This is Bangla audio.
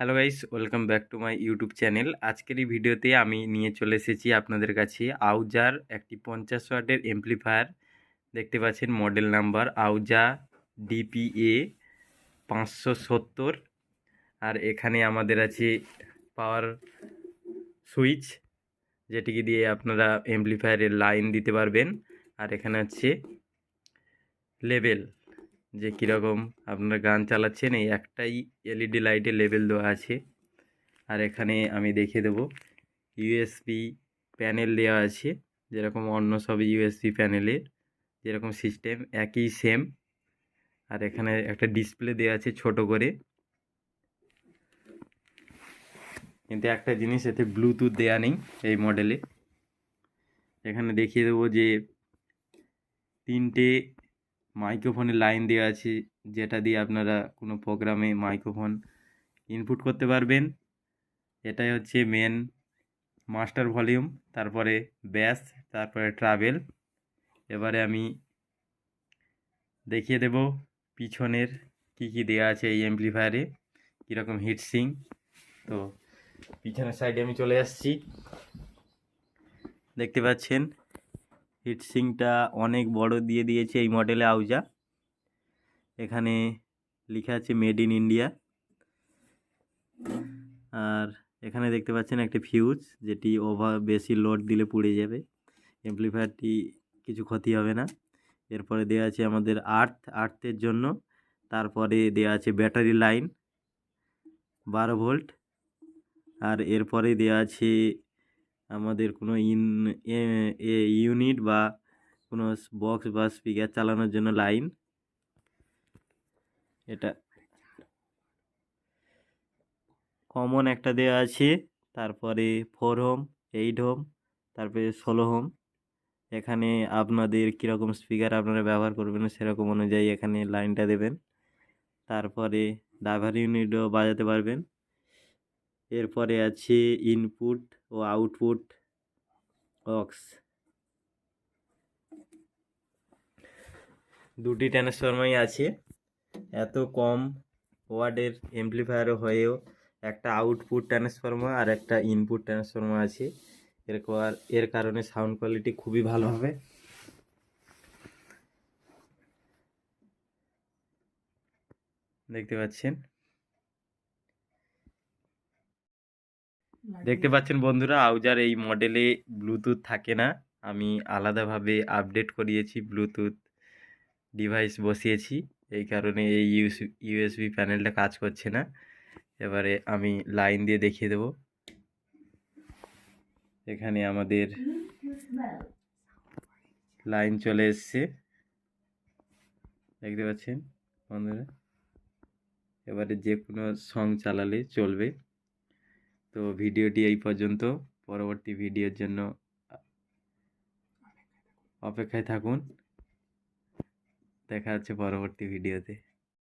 Hello guys welcome back to my YouTube channel আজকের এই ভিডিওতে আমি নিয়ে চলে এসেছি আপনাদের কাছে আউজার একটি পঞ্চাশ ওয়াটের এমপ্লিফায়ার দেখতে পাচ্ছেন মডেল নাম্বার আউজা ডিপিএ পাঁচশো সত্তর। আর এখানে আমাদের আছে পাওয়ার সুইচ যেটিকে দিয়ে আপনারা এমপ্লিফায়ারের লাইন দিতে পারবেন। আর এখানে আছে লেভেল যে কীরকম আপনারা গান চালাচ্ছেন, এই একটাই এলইডি লাইটে লেভেল দেওয়া আছে। আর এখানে আমি দেখিয়ে দেবো ইউএসবি প্যানেল দেওয়া আছে। যেরকম অন্য সব ইউএসবি প্যানেলের যেরকম সিস্টেম একই সেম আর এখানে একটা ডিসপ্লে দেওয়া আছে ছোট করে। কিন্তু একটা জিনিস এতে ব্লুটুথ দেওয়া নেই এই মডেলে এখানে দেখিয়ে দেবো যে তিনটে মাইক্রোফোনের লাইন দেওয়া আছে, যেটা দিয়ে আপনারা কোনো প্রোগ্রামে মাইক্রোফোন ইনপুট করতে পারবেন। এটাই হচ্ছে মেন মাস্টার ভলিউম তারপরে ব্যাস তারপরে ট্রাভেল এবারে আমি দেখিয়ে দেব পিছনের কি কি দেওয়া আছে এই অ্যাম্পলিফায়ারে কীরকম হিটসিং তো পিছনের সাইডে আমি চলে আসছি। দেখতে পাচ্ছেন হিটসিংটা অনেক বড় দিয়ে দিয়েছে এই মডেলে আউজা। এখানে লেখা আছে মেড ইন ইন্ডিয়া। আর এখানে দেখতে পাচ্ছেন একটি ফিউজ, যেটি ওভার বেশি লোড দিলে পুড়ে যাবে। এমপ্লিফায়ারটি কিছু ক্ষতি হবে না। এরপরে দেওয়া আছে আমাদের আর্থ, আর্থের জন্য। তারপরে দেওয়া আছে ব্যাটারি লাইন, বারো ভোল্ট। আর এরপরে দেওয়া আছে আমাদের কোনো ইন এ ইউনিট বা কোনো বক্স বা স্পিকার চালানোর জন্য লাইন এটা কমন একটা দেওয়া আছে। তারপরে ফোর হোম এইট হোম তারপরে ষোলো হোম এখানে আপনাদের কীরকম স্পিকার আপনারা ব্যবহার করবেন সেরকম অনুযায়ী এখানে লাইনটা দেবেন। তারপরে ড্রাইভার ইউনিটও বাজাতে পারবেন। এরপরে আছে ইনপুট ও আউটপুট অক্স দুটি ট্রান্সফরমারই আছে। এত কম ওয়ার্ডের এমপ্লিফায়ার হয়েও একটা আউটপুট ট্রান্সফরমার আর একটা ইনপুট ট্রান্সফরমার আছে। এর এর কারণে সাউন্ড কোয়ালিটি খুবই ভালো হবে। দেখতে পাচ্ছেন? দেখতে পাচ্ছেন বন্ধুরা, আউজার এই মডেলে ব্লুটুথ থাকে না। আমি আলাদাভাবে আপডেট করিয়েছি ব্লুটুথ ডিভাইস বসিয়েছি। এই কারণে এই ইউএসবি প্যানেলটা কাজ করছে না। এবারে আমি লাইন দিয়ে দেখিয়ে দেব। এখানে আমাদের লাইন চলে এসছে। দেখতে পাচ্ছেন বন্ধুরা? এবারে যে কোনো সং চালালে চলবে। তো ভিডিওটি এই পর্যন্ত। পরবর্তী ভিডিওর জন্য অপেক্ষায় থাকুন। দেখা হচ্ছে পরবর্তী ভিডিওতে।